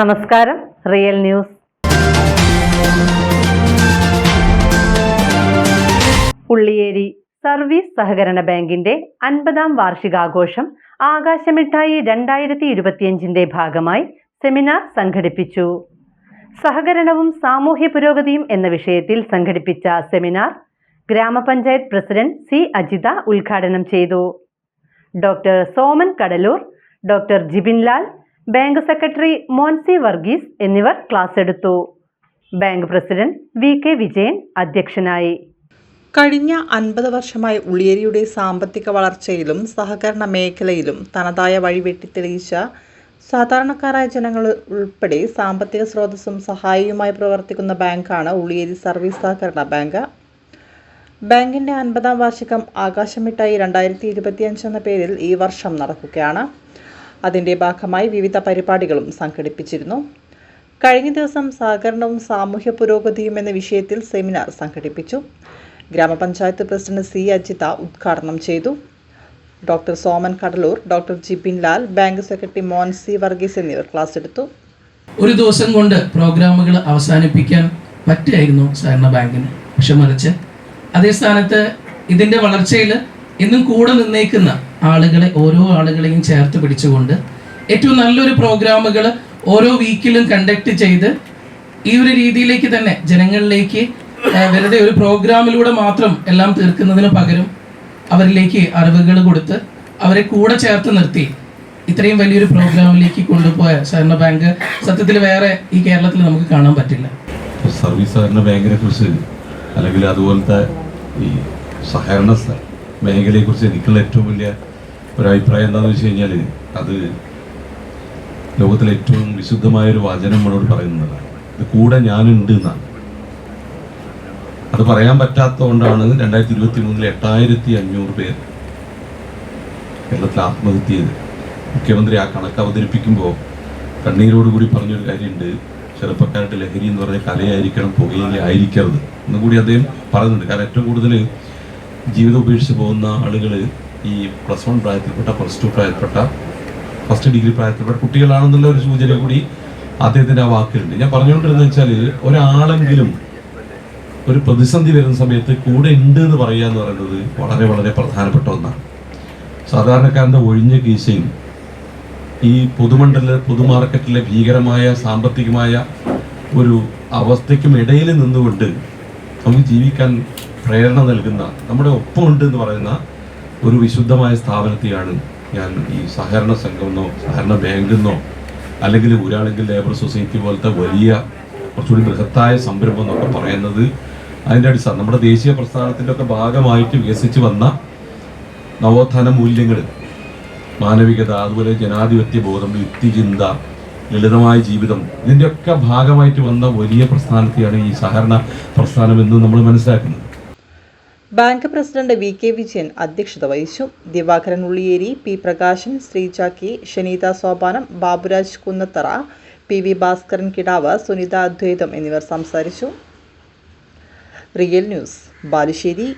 നമസ്കാരം real news. Ulliyeri service സഹകരണ ബാങ്കിന്റെ അൻപതാം വാർഷികാഘോഷം ആകാശമിഠായി രണ്ടായിരത്തി ഇരുപത്തിയഞ്ചിന്റെ ഭാഗമായി സെമിനാർ സംഘടിപ്പിച്ചു. സഹകരണവും സാമൂഹ്യ പുരോഗതിയും എന്ന വിഷയത്തിൽ സംഘടിപ്പിച്ച സെമിനാർ ഗ്രാമപഞ്ചായത്ത് പ്രസിഡന്റ് സി അജിത ഉദ്ഘാടനം ചെയ്തു. Doctor Soman Kadalur doctor Jibinlal bank secretary Monsi Varghese എന്നിവർ ക്ലാസ് എടുത്തു. Bank president V K Vijayan അധ്യക്ഷനായി. കഴിഞ്ഞ അൻപത് വർഷമായി ഉളിയേരിയുടെ സാമ്പത്തിക വളർച്ചയിലും സഹകരണ മേഖലയിലും തനതായ വഴി വെട്ടിത്തെളിയിച്ച സാധാരണക്കാരായ ജനങ്ങൾ ഉൾപ്പെടെ സാമ്പത്തിക സ്രോതസ്സും സഹായിയുമായി പ്രവർത്തിക്കുന്ന ബാങ്കാണ് ഉളിയേരി സർവീസ് സഹകരണ ബാങ്ക്. ബാങ്കിന്റെ അൻപതാം വാർഷികം ആകാശമിട്ടായി രണ്ടായിരത്തി ഇരുപത്തിയഞ്ച് എന്ന പേരിൽ ഈ വർഷം നടക്കുകയാണ്. അതിന്റെ ഭാഗമായി വിവിധ പരിപാടികളും സംഘടിപ്പിച്ചിരുന്നു. കഴിഞ്ഞ ദിവസം സഹകരണവും സാമൂഹ്യ പുരോഗതിയും എന്ന വിഷയത്തിൽ സെമിനാർ സംഘടിപ്പിച്ചു. ഗ്രാമപഞ്ചായത്ത് പ്രസിഡന്റ് സി അജിത ഉദ്ഘാടനം ചെയ്തു. Doctor Soman Kadalur doctor Jibin Lal bank secretary Monsi Varghese എന്നിവർ ക്ലാസ് എടുത്തു. ഒരു ദിവസം കൊണ്ട് പ്രോഗ്രാമുകൾ അവസാനിപ്പിക്കാൻ പറ്റുമായിരുന്നു സഹകരണ ബാങ്കിന്. പക്ഷെ മറിച്ച് അതേ സ്ഥാനത്ത് ഇതിന്റെ വളർച്ചയിൽ ഇന്നും കൂടെ നിന്നേക്കുന്ന ആളുകളെ ഓരോ ആളുകളെയും ചേർത്ത് പിടിച്ചുകൊണ്ട് ഏറ്റവും നല്ലൊരു പ്രോഗ്രാമുകൾ ഓരോ വീക്കിലും കണ്ടക്ട് ചെയ്ത് ഈ ഒരു രീതിയിലേക്ക് തന്നെ ജനങ്ങളിലേക്ക് വെറുതെ ഒരു പ്രോഗ്രാമിലൂടെ മാത്രം എല്ലാം തീർക്കുന്നതിന് പകരം അവരിലേക്ക് അറിവുകൾ കൊടുത്ത് അവരെ കൂടെ ചേർത്ത് നിർത്തി ഇത്രയും വലിയൊരു പ്രോഗ്രാമിലേക്ക് കൊണ്ടുപോയ സഹകരണ ബാങ്ക് സത്യത്തിൽ വേറെ ഈ കേരളത്തിൽ നമുക്ക് കാണാൻ പറ്റില്ല. സർവീസ് സഹകരണ ബാങ്കിനെ കുറിച്ച് അല്ലെങ്കിൽ അതുപോലത്തെ ഈ സഹകരണ മേഖലയെക്കുറിച്ച് എനിക്കുള്ള ഏറ്റവും വലിയ ഒരു അഭിപ്രായം എന്താണെന്ന് വെച്ച് കഴിഞ്ഞാൽ അത് ലോകത്തിലെ ഏറ്റവും വിശുദ്ധമായ ഒരു വചനം നമ്മളോട് പറയുന്നതാണ്. ഇത് കൂടെ ഞാനുണ്ട് എന്നാണ്. അത് പറയാൻ പറ്റാത്തതുകൊണ്ടാണ് രണ്ടായിരത്തി ഇരുപത്തി മൂന്നിൽ എട്ടായിരത്തി അഞ്ഞൂറ് പേർ കേരളത്തിൽ ആത്മഹത്യ ചെയ്ത് മുഖ്യമന്ത്രി ആ കണക്ക് അവതരിപ്പിക്കുമ്പോൾ കണ്ണീരോടുകൂടി പറഞ്ഞൊരു കാര്യമുണ്ട്. ചെറുപ്പക്കാരുടെ ലഹരി എന്ന് പറഞ്ഞ കലയായിരിക്കണം പുകയില ആയിരിക്കരുത് എന്നും കൂടി അദ്ദേഹം പറയുന്നുണ്ട്. കാരണം ഏറ്റവും കൂടുതൽ ജീവിതം ഉപേക്ഷിച്ച് പോകുന്ന ആളുകൾ ഈ പ്ലസ് വൺ പ്രായത്തിൽപ്പെട്ട പ്ലസ് ടു പ്രായത്തിൽപ്പെട്ട ഫസ്റ്റ് ഡിഗ്രി പ്രായത്തിൽപ്പെട്ട കുട്ടികളാണെന്നുള്ള ഒരു സൂചന കൂടി അദ്ദേഹത്തിന്റെ ആ വാക്കിലുണ്ട്. ഞാൻ പറഞ്ഞുകൊണ്ടിരുന്ന വെച്ചാൽ ഒരാളെങ്കിലും ഒരു പ്രതിസന്ധി വരുന്ന സമയത്ത് കൂടെ ഉണ്ട് എന്ന് പറയുക എന്ന് പറയുന്നത് വളരെ വളരെ പ്രധാനപ്പെട്ട ഒന്നാണ്. സാധാരണക്കാരന്റെ ഒഴിഞ്ഞ കീശയും ഈ പൊതുമണ്ഡല പൊതുമാർക്കറ്റിലെ ഭീകരമായ സാമ്പത്തികമായ ഒരു അവസ്ഥയ്ക്കും ഇടയിൽ നിന്നുകൊണ്ട് നമുക്ക് ജീവിക്കാൻ പ്രേരണ നൽകുന്ന നമ്മുടെ ഒപ്പമുണ്ട് എന്ന് പറയുന്ന ഒരു വിശുദ്ധമായ സ്ഥാപനത്തെയാണ് ഞാൻ ഈ സഹകരണ സംഘമെന്നോ സഹകരണ ബാങ്കെന്നോ അല്ലെങ്കിൽ ഊരാണെങ്കിൽ ലേബർ സൊസൈറ്റി പോലത്തെ വലിയ കുറച്ചുകൂടി ബൃഹത്തായ സംരംഭം എന്നൊക്കെ പറയുന്നത് അതിന്റെ അടിസ്ഥാനം നമ്മുടെ ദേശീയ പ്രസ്ഥാനത്തിന്റെ ഒക്കെ ഭാഗമായിട്ട് വികസിച്ച് വന്ന നവോത്ഥാന മൂല്യങ്ങൾ. മാനവികത അതുപോലെ ജനാധിപത്യ ബോധം യുക്തിചിന്ത ലളിതമായ ജീവിതം ഇതിന്റെയൊക്കെ ഭാഗമായിട്ട് വന്ന വലിയ പ്രസ്ഥാനത്തെയാണ് ഈ സഹകരണ പ്രസ്ഥാനം എന്ന് നമ്മൾ മനസ്സിലാക്കുന്നത്. Bank president V K Vijayan അധ്യക്ഷത വഹിച്ചു. Divakaran Ulliyeri P Prakashan Sreechakki Shaneetha Sopanam Baburaj Kunnathara P V Bhaskaran Kidavu Sunitha Advaitham എന്നിവർ സംസാരിച്ചു. Real news Balussery.